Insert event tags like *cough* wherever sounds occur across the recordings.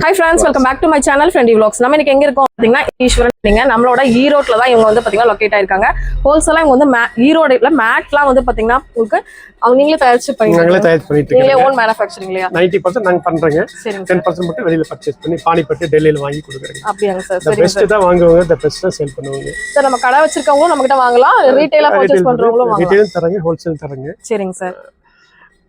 Hi friends welcome back to my channel Friendy vlogs. நம்ம இன்னைக்கு எங்க இருக்கோம் பாத்தீங்கன்னா ஈஸ்வரன் நீங்க. நம்மளோட ஈரோட்ல தான் இவங்க வந்து பாத்தீங்கன்னா லொக்கேட் ஆயிருக்காங்க. ஹோல்சேலா இவங்க வந்து ஈரோடுல மேட்லாம் வந்து பாத்தீங்கன்னா உங்களுக்கு அவங்க நீங்களே தயாரிச்சு நாங்களே பண்ணீங்க தயார் பண்ணிட்டு நீங்களே ஓன் மேனுஃபேக்சரிங் இல்லையா? நைன்டி பர்சன்ட் நாங்கள் பண்றோங்க. சரிங்க டென் பர்சன்ட் மட்டும் வெளியில பர்ச்சேஸ் பண்ணி பானிப்பட்டு டெல்லியில வாங்கி கொடுக்குறேங்க. அப்படியாங்க சார் பெஸ்ட் தான் வாங்குவாங்க. இந்த பெஸ்ட் தான் சேல் பண்ணுவாங்க. சார் நம்ம கடை வச்சிருக்கவங்களும் நம்ம கிட்ட வாங்கலாம் ரீட்டைலா பர்ச்சேஸ் பண்றவங்களும் வாங்கலாம். ரீட்டைலும் தராங்க ஹோல்சேல் தராங்க. சரிங்க சார்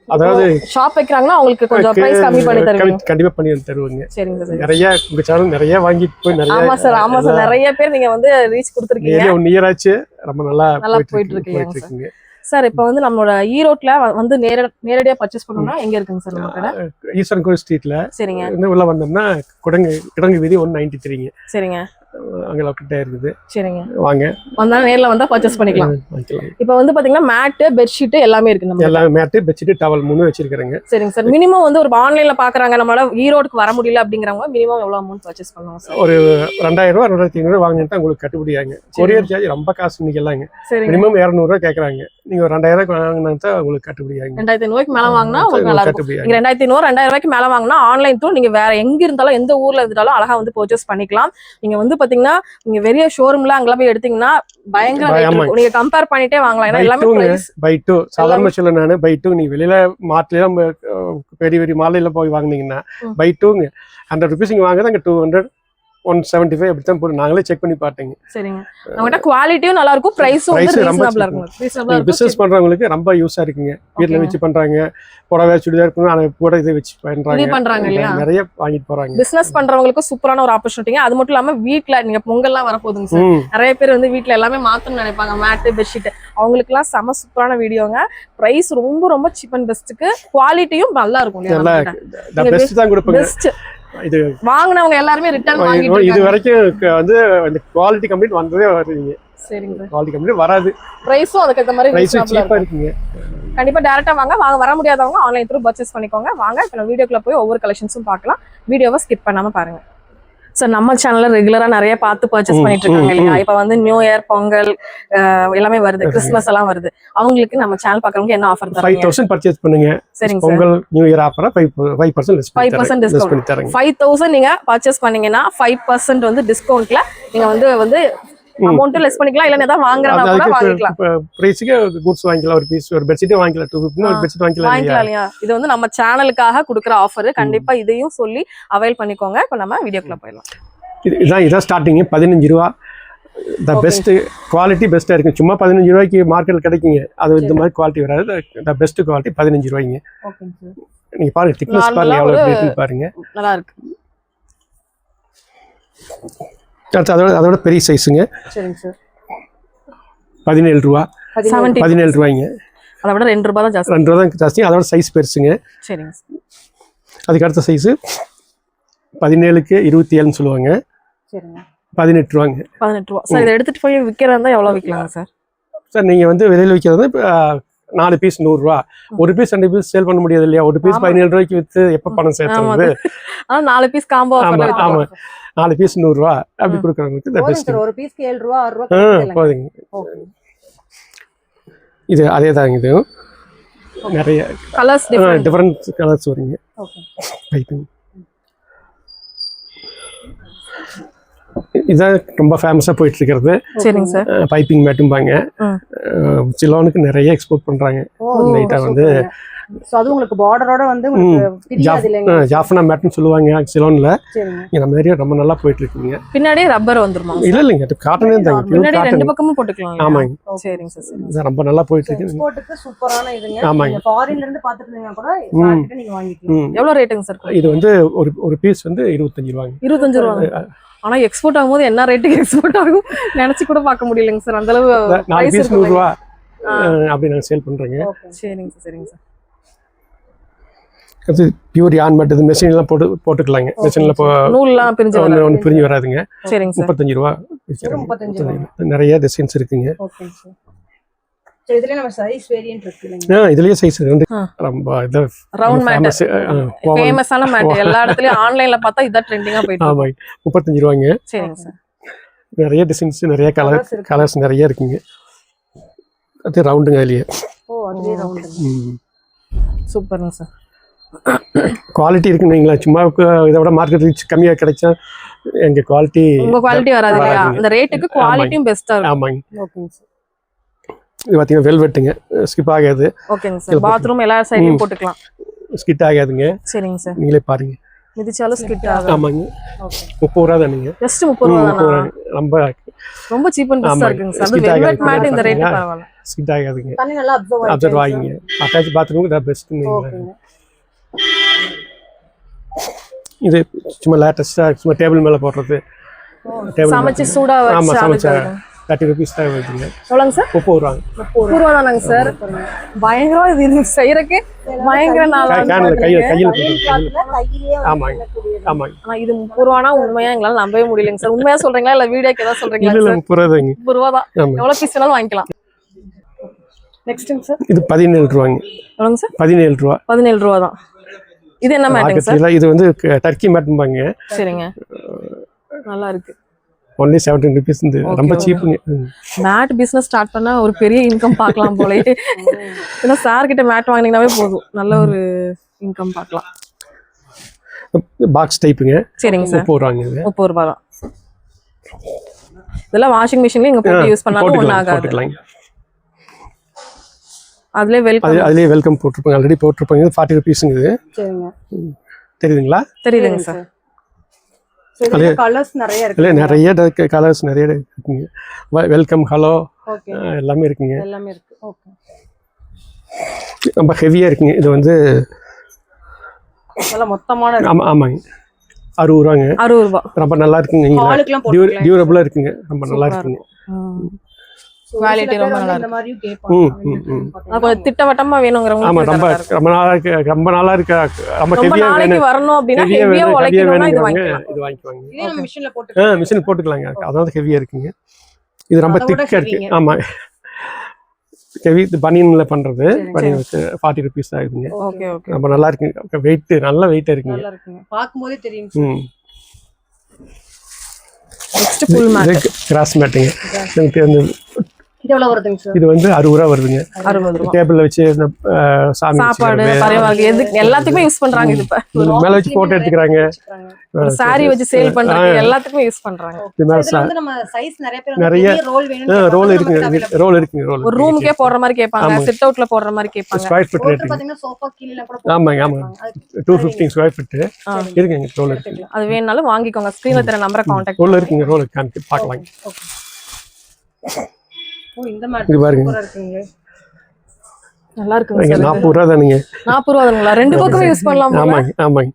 அதாவது ஷாப் வைக்கிறாங்கன்னா அவங்களுக்கு கொஞ்சம் பிரைஸ் கம்மி பண்ணி தருவீங்க. கண்டிப்பா பண்ணி தருவாங்க. சரிங்க சார் நிறைய உங்க சேனல் நிறைய வாங்கிட்டு போய் நிறைய ஆமா சார் ஆமா சார். நிறைய பேர் நீங்க வந்து ரீச் கொடுத்துருக்கீங்க. ஒன் இயர் ஆச்சு. ரொம்ப நல்லா நல்லா போயிட்டு போயிட்டு இருக்கு இருக்குங்க சார். இப்போ வந்து நம்மளோட ஈரோட்ல வந்து நேர நேரடியா பர்ச்சேஸ் பண்ணணும்னா எங்க இருக்குங்க சார் நம்ம கடை? ஈஸ்வரன் கோயில் ஸ்ட்ரீட்ல சரிங்க. உள்ள வந்தோம்னா குடங்கு கிடங்கு வீதி ஒன் நைன்டி த்ரீங்க சரிங்க. அங்கே லொக்கேட் இருக்குது. சரிங்க. வாங்க. வந்தா நேர்ல வந்தா பர்ச்சேஸ் பண்ணிக்கலாம். இப்போ வந்து பாத்தீங்கன்னா மேட்டு பெட்ஷீட் எல்லாமே இருக்கு நம்ம எல்லாமே மேட்டு பெட்ஷீட் டவல் மூணு வச்சிருக்கிறேங்க. சரிங்க சார். மினிமம் வந்து ஒரு ஆன்லைன்ல பாக்குறாங்க நம்மளால ஈரோடுக்கு வர முடியல அப்படிங்கிறவங்க மினிமம் எவ்வளவு அமௌண்ட் பர்ச்சேஸ் பண்ணுவாங்க சார்? ஒரு ரெண்டாயிரம் ரூபா ரெண்டாயிரத்தி ஐநூறு வாங்கிட்டு உங்களுக்கு கட்டுப்படியாங்க கொரியர் சார்ஜ் ரொம்ப காசு இன்னைக்கு எல்லாங்க மினிமம் இரநூறுவா கேட்குறாங்க நீங்க ஒரு ரெண்டாயிரம் வாங்கினா தான் உங்களுக்கு கட்டுப்படியாங்க ரெண்டாயிரத்தி ஐநூறுக்கு மேல வாங்கினா உங்களுக்கு நல்லா இருக்கும். ரெண்டாயிரத்தி ஐநூறு ரெண்டாயிரம் ரூபாய்க்கு மேல வாங்கினா ஆன்லைன் த்ரூ நீங்க வேற எங்க இருந்தாலும் எந்த ஊர்ல இருந்தாலும் அழகா வந்து பர்ச்சேஸ் பண்ணிக்கலாம். நீங்க வந்து பாத்தீங்கன்னா நீங்க பெரிய ஷோரூம்ல அங்கெல்லாம் போய் எடுத்தீங்கன்னா பயங்கர. நீங்க கம்பேர் பண்ணிட்டே வாங்கலாம். ஏன்னா எல்லாமே பை டூ சாதாரண சொல்ல நான் பை டூ நீ வெளியில மார்ட்லாம் பெரிய பெரிய மாலையில போய் வாங்குனீங்கன்னா. பை டூங்க ஹண்ட்ரட் ருபீஸ் இங்கே வாங்குறது அங்கே two hundred one seventy five அப்படி தான் போடும் நாங்களே செக் பண்ணி பார்த்தேங்க. சரிங்க. நம்மகிட்ட குவாலிட்டியும் நல்லா இருக்கும் பிரைஸும் வந்து ரீசனபிளா. இருக்கும். பிசினஸ் பண்றவங்களுக்கு ரொம்ப யூஸா இருக்குங்க. வீட்டில் Okay. வச்சு பண்றாங்க புடவை சுடிதார் இருக்கணும் கூட இதை வச்சு பண்றாங்க. பண்றாங்க இல்லையா? நிறைய வாங்கிட்டு போறாங்க. பிசினஸ் பண்றவங்களுக்கு சூப்பரான ஒரு ஆப்பர்ச்சுனிட்டிங்க அது மட்டும் இல்லாம வீட்ல நீங்க பொங்கல்லாம் வரப்போகுதுங்க சார். நிறைய பேர் வந்து வீட்ல எல்லாமே மாத்தணும்னு நினைப்பாங்க. மேட்டு பெட்ஷீட் அவங்களுக்குலாம் செம சூப்பரான வீடியோங்க. பிரைஸ் ரொம்ப ரொம்ப சீப் அண்ட் பெஸ்ட்டுக்கு குவாலிட்டியும் நல்லா இருக்கும் பெஸ்ட் தான் கொடுப்பாங்க. இது வாங்குனவங்க எல்லாருமே ரிட்டர்ன் வாங்கிட்டு இது. வரைக்கும் வந்து இந்த குவாலிட்டி கம்ப்ளீட் வந்ததே வருவீங்க சரிங்க. சார் குவாலிட்டி கம்ப்ளீட் வராது. பிரைஸும் அதுக்கு ஏற்ற மாதிரி ப்ரைஸும் சீப்பா. இருக்குங்க. கண்டிப்பா டேரக்டா வாங்க. வாங்க வர முடியாதவங்க ஆன்லைன் த்ரூ பர்ச்சேஸ் பண்ணிக்கோங்க. வாங்க இப்போ வீடியோக்குள்ள போய் ஒவ்வொரு கலெக்ஷன்ஸும் பார்க்கலாம். வீடியோவை ஸ்கிப் பண்ணாம பாருங்க. சார் நம்ம சேனல்ல ரெகுலரா நிறைய பார்த்து பர்ச்சேஸ் பண்ணிட்டு இருக்காங்க இல்லையா? இப்ப வந்து நியூ இயர் பொங்கல் எல்லாமே வருது. கிறிஸ்மஸ் எல்லாம் வருது. அவங்களுக்கு நம்ம சேனல் பாக்குறவங்க என்ன ஆஃபர் ஃபைவ் தௌசண்ட் பர்ச்சேஸ் பண்ணுங்க. சரிங்க sir Pongal new year ஆஃபரா five five percent less 5% less பண்ணி தரேங்க. ஃபைவ் தௌசண்ட் நீங்க பர்ச்சேஸ் பண்ணீங்கன்னா ஃபைவ் பர்சன்ட் வந்து டிஸ்கவுண்ட்ல நீங்க வந்து வந்து அமௌண்ட் லெஸ் பண்ணிக்கலாம் இல்ல ஏதாவது வாங்குறதா கூட வாங்கிக்கலாம். ப்ரைஸுக்கு குட்ஸ் வாங்கிக்கலாம் ஒரு பீஸ் ஒரு பெட்ஷீட் வாங்கிக்கலாம் டூ ஃபிஃப்டி ஒரு ஆ, பெட்ஷீட் வாங்கிக்கலாம் வாங்கிக்கலாம் இது வந்து நம்ம சேனலுக்காக கொடுக்குற ஆஃபர் கண்டிப்பா இதையும் சொல்லி அவைல் பண்ணிக்கோங்க. இப்ப நம்ம வீடியோக்குள்ள போயிடலாம். இது இதான் ஸ்டார்டிங்கு பதினஞ்சு ரூபா. த. பெஸ்ட் குவாலிட்டி பெஸ்ட்டாக இருக்கும் சும்மா பதினஞ்சு ரூபாய்க்கு மார்க்கெட்டில் கிடைக்குங்க. அது இந்த மாதிரி குவாலிட்டி வராது. த பெஸ்ட் குவாலிட்டி பதினஞ்சு ரூபாய்ங்க. ஓகேங்க சார் நீங்கள் பாருங்க திக்னஸ் பாருங்க எவ்வளோ ஒரு- இருக்குன்னு பாருங்க. நல்லா இருக்கு. அடுத்து அதோட அதோட பெரிய சைஸுங்க சரிங்க சார் பதினேழு ரூபா. பதினேழு. ரூபாய்ங்க. அதை விட ரெண்டு ரூபாய் தான் ஜாஸ்தி. ரெண்டு ரூபா தான் ஜாஸ்தி. அதோட சைஸ் பெருசுங்க. சரிங்க சார் அதுக்கு அடுத்த சைஸு பதினேழுக்கு இருபத்தி ஏழுன்னு சொல்லுவாங்க. சரிங்க. பதினெட்டு ரூபாங்க. பதினெட்டு ரூபா. சார் இதை எடுத்துட்டு போய் விற்கிறதா எவ்வளவு விற்கலாங்க சார் சார் நீங்கள் வந்து வெளியில் விற்கிறது இப்போ நாலு பீஸ் நூறுரூவா ஒரு பீஸ் ரெண்டு பீஸ் சேல் பண்ண முடியாது இல்லையா? ஒரு பீஸ். பதினேழு ரூபாய்க்கு விற்று எப்போ பணம் சேர்த்துறது? நாலு பீஸ் காம்போ ஆமா, ஆமா. நாலு பீஸ் நூறுரூவா அப்படி. கொடுக்குறவங்களுக்கு இந்த பெஸ்ட் ஒரு பீஸ்க்கு ஏழு ரூபா ஆறு ரூபா. போதுங்க. இது அதே தாங்க இது நிறைய கலர்ஸ் டிஃபரெண்ட் கலர்ஸ் வருங்க. பைப்பிங் இதுதான் ரொம்ப ஃபேமஸாக போயிட்டு இருக்கிறது சரிங்க சார் பைப்பிங் மேட்டும்பாங்க. சிலோனுக்கு நிறைய எக்ஸ்போர்ட் பண்ணுறாங்க ஓ, லைட்டா சூப்பருங்க. வந்து So, அது உங்களுக்கு பார்டரோட வந்து உங்களுக்கு தெரியாது இல்லைங்க. ஜாஃபனா மேட்டுன்னு சொல்லுவாங்க சிலோனில் சரிங்க. இந்த மாதிரி ரொம்ப நல்லா போயிட்டு இருக்குங்க பின்னாடியே ரப்பர் வந்துருமா? இல்லை இல்லைங்க. அது காட்டனே தாங்க பியூர் பின்னாடி ரெண்டு பக்கமும் போட்டுக்கலாம்? ஆமாங்க. சரிங்க சார் ரொம்ப நல்லா போயிட்டு இருக்கு எக்ஸ்போர்ட்டுக்கு சூப்பரான இதுங்க. ஆமாங்க. ஃபாரின்ல இருந்து பாத்துட்டு இருந்தீங்கன்னா கூட நீங்க வாங்கிக்கலாம். எவ்வளவு ரேட்டுங்க சார் இது வந்து ஒரு ஒரு பீஸ் வந்து இருபத்தஞ்சு ரூபாங்க. இருபத்தஞ்சு ரூபா ஆனா எக்ஸ்போர்ட் ஆகும்போது என்ன ரேட்டுக்கு எக்ஸ்போர்ட் ஆகும்? நினைச்சு கூட பார்க்க முடியலங்க சார் அந்த அளவு நாலு பீஸ் நூறுரூவா. அப்படி நாங்கள் சேல் பண்ணுறோங்க ஓகே சரிங்க சார் சரிங்க சார் அது பியூர் யான் மேட் இது மெஷின்லாம் போட்டு போட்டுக்கலாங்க. மிஷினில் இப்போ நூல்லாம் பிரிஞ்சு ஒன்று பிரிஞ்சு வராதுங்க. சரிங்க சார். முப்பத்தஞ்சு ரூபா. நிறைய டிசைன்ஸ் இருக்குங்க. ஓகே சார் சரி இதுல நம்ம சைஸ் வேரியன்ட் இருக்கு இல்லைங்க ஆ இதுலயே சைஸ் ஆ. ரொம்ப இது ரவுண்ட் மேட் ஃபேமஸ் ஃபேமஸான மேட் எல்லா இடத்துலயும் ஆன்லைன்ல பார்த்தா இதான் ட்ரெண்டிங்கா போயிட்டு இருக்கு. சரிங்க சார். நிறைய டிசைன்ஸ் நிறைய கலர் இருக்கு. கலர்ஸ் நிறைய இருக்குங்க. அது ரவுண்டுங்க அதுலயே. ஓ அதுலயே ரவுண்ட் ம். சூப்பருங்க சார். குவாலிட்டி இருக்குன்னு சும்மா இதை விட மார்க்கெட் ரீச் கம்மியாக கிடைச்சா எங்கள் குவாலிட்டி உங்க குவாலிட்டி வராது இல்லையா. அந்த ரேட்டுக்கு குவாலிட்டியும் பெஸ்டா இருக்கும். ஆமாங்க. ஓகேங்க சார் இது பார்த்தீங்கன்னா வெல்வெட்டுங்க ஸ்கிப் ஆகாது. ஓகேங்க சார் பாத்ரூம் எல்லா சைடையும் போட்டுக்கலாம். ஸ்கிட் ஆகாதுங்க. சரிங்க சார் நீங்களே பாருங்க. மிதிச்சாலும் ஸ்கிட் ஆகும் ஆமாங்க. ஓகே முப்பது ரூபா தானுங்க. ஜஸ்ட் முப்பது ரூபா ரொம்ப ரொம்ப சீப் அண்ட் பெஸ்டா. இருக்குங்க சார் வெல்வெட். மேட் இந்த ரேட்? பரவாயில்ல. ஸ்கிட் ஆகாதுங்க. தண்ணி நல்லா அப்சர்வ் ஆகிங்க அட்டாச் பாத்ரூமுக்கு தான் பெஸ்ட்டுங்க ஓகேங்க இது சும்மா லேட்டஸ்ட்டாக சும்மா டேபிள் மேலே போடுறது. டேபிள் சமைச்சு சூடா ஆமாம் சமைச்சா தேர்ட்டி ருபீஸ் தான் வருதுங்க எவ்வளோங்க சார்? முப்பது ரூபாங்க. முப்பது ரூபா. தானாங்க சார்? பயங்கரம் இது செய்யறதுக்கு பயங்கர நாளா கையில் கையில் ஆமாங்க. ஆமாங்க. ஆனா இது முப்பது ரூபானா உண்மையா எங்களால நம்பவே முடியலைங்க சார். உண்மையா சொல்றீங்களா? இல்ல வீடியோக்கு ஏதாவது சொல்றீங்களா இல்லை முப்பது ரூபா தாங்க முப்பது ரூபா தான். ஆமாம் எவ்வளவு பீஸ் வேணாலும் வாங்கிக்கலாம். நெக்ஸ்ட்டுங்க சார். இது பதினேழு ரூபாங்க. எவ்வளோங்க சார்? பதினேழு ரூபா. பதினேழு ரூபா தான். இது என்ன மேட்டுங்க சார் இது வந்து டர்க்கி மேட்டும்பாங்க சரிங்க. நல்லா இருக்கு ஒன்லி செவன்டீன் ருபீஸ் இந்த ரொம்ப சீப்புங்க. மேட் பிசினஸ் ஸ்டார்ட் பண்ணா ஒரு பெரிய இன்கம் பார்க்கலாம் போலயே. ஏன்னா சார் கிட்ட மேட் வாங்கினீங்கன்னாவே போதும். நல்ல ஒரு இன்கம் பார்க்கலாம். பாக்ஸ் டைப்புங்க சரிங்க சார் முப்பது ரூபாங்க இது முப்பது ரூபா தான். இதெல்லாம் வாஷிங் மிஷின்ல இங்க போட்டு யூஸ் பண்ணாலும் ஒன்றும் ஆகாது. போட்டுக்கலாங்க அதுலயே அது வெல்கம் அதுலேயே வெல்கம் போட்டிருப்பாங்க. ஆல்ரெடி போட்டிருப்பாங்க. இது ஃபார்ட்டி ருபீஸுங்க இது சரிங்க. தெரியுதுங்களா? தெரியுதுங்க சார் கலர்ஸ் நிறைய இருக்கு. இல்லை நிறைய கலர்ஸ் நிறைய இருக்குங்க. வெல்கம் ஹலோ எல்லாமே இருக்குங்க. எல்லாமே இருக்கு. ஓகே ரொம்ப ஹெவியாக இருக்குங்க. இது வந்து மொத்தமான. ஆமாம் ஆமாங்க. அறுபது ரூபாங்க. அறுபது ரூபா. ரொம்ப நல்லா இருக்குங்க டியூரபுளாக இருக்குங்க. ரொம்ப நல்லா இருக்குங்க. சில ரொம்ப நல்லா இந்த மாதிரியும் கேட்பாங்க. கொஞ்சம் திட்டவட்டமா வேணுங்கிறவங்க ஆமாம் ரொம்ப ரொம்ப இருக்கு ரொம்ப நாளாக இருக்கு ரொம்ப நாளைக்கு வேணும். வரணும் அப்படின்னா ஹெவியாக ஹெவியா உழைக்கணும்னா இது வாங்கிக்கலாம். இது வாங்கிக்குவாங்க. இதே நம்ம மிஷின்ல ஆ போட்டு மிஷின் போட்டுக்கலாங்க அதாவது ஹெவியாக இருக்குங்க. இது ரொம்ப திக்காக இருக்கு. ஹெவி பனியனில் பண்ணுறது பனியன் வச்சு ஃபார்ட்டி ருபீஸ் ஆகுதுங்க. ஓகே ஓகே ரொம்ப நல்லா இருக்குங்க வெயிட் நல்ல வெயிட்டாக இருக்குங்க. பார்க்கும்போதே தெரியும் ம். நெக்ஸ்ட் ஃபுல் மேட் கிராஸ் மேட்டுங்க எனக்கு எவ்வளவு வருதுங்க சார்? இது வந்து அறுபது ரூபா வருதுங்க. அறுபது ரூபா. டேபிளில் வச்சு சாமி சாப்பாடு. பறவை எதுக்கு எல்லாத்துக்குமே யூஸ் பண்றாங்க இது இப்ப மேலே வச்சு போட்டோ எடுத்துக்கிறாங்க. சாரி வச்சு சேல் பண்றது எல்லாத்துக்குமே யூஸ் பண்றாங்க. இது மேலே வந்து நம்ம சைஸ் நிறைய பேர் நிறைய ரோல் வேணும் ரோல் இருக்குங்க. ரோல் இருக்குங்க ரோல் ஒரு ரூமுக்கே போடுற மாதிரி கேட்பாங்க. சிட் அவுட்ல போடுற மாதிரி கேட்பாங்க. ஸ்கொயர் ஃபீட் பாத்தீங்கன்னா சோஃபா கீழே கூட ஆமாங்க ஆமாங்க. டூ ஃபிஃப்டின் ஸ்கொயர் ஃபீட்டு இருக்குங்க ரோல் இருக்கு. அது வேணாலும் வாங்கிக்கோங்க. ஸ்கிரீன்ல தெரிய நம்பரை காண்டாக்ட் ரோல் இருக்குங்க ரோல் காமிச்சு பார்க்கலாங்க ஓ இந்த மாதிரி இது பாருங்க. சூப்பரா இருக்குங்க. நல்லா இருக்குங்க இங்க சார். நாற்பது ரூபா தானுங்க. நாற்பது ரூபா தானுங்களா? ரெண்டு பக்கமே யூஸ் பண்ணலாம். ஆமாங்க ஆமாங்க.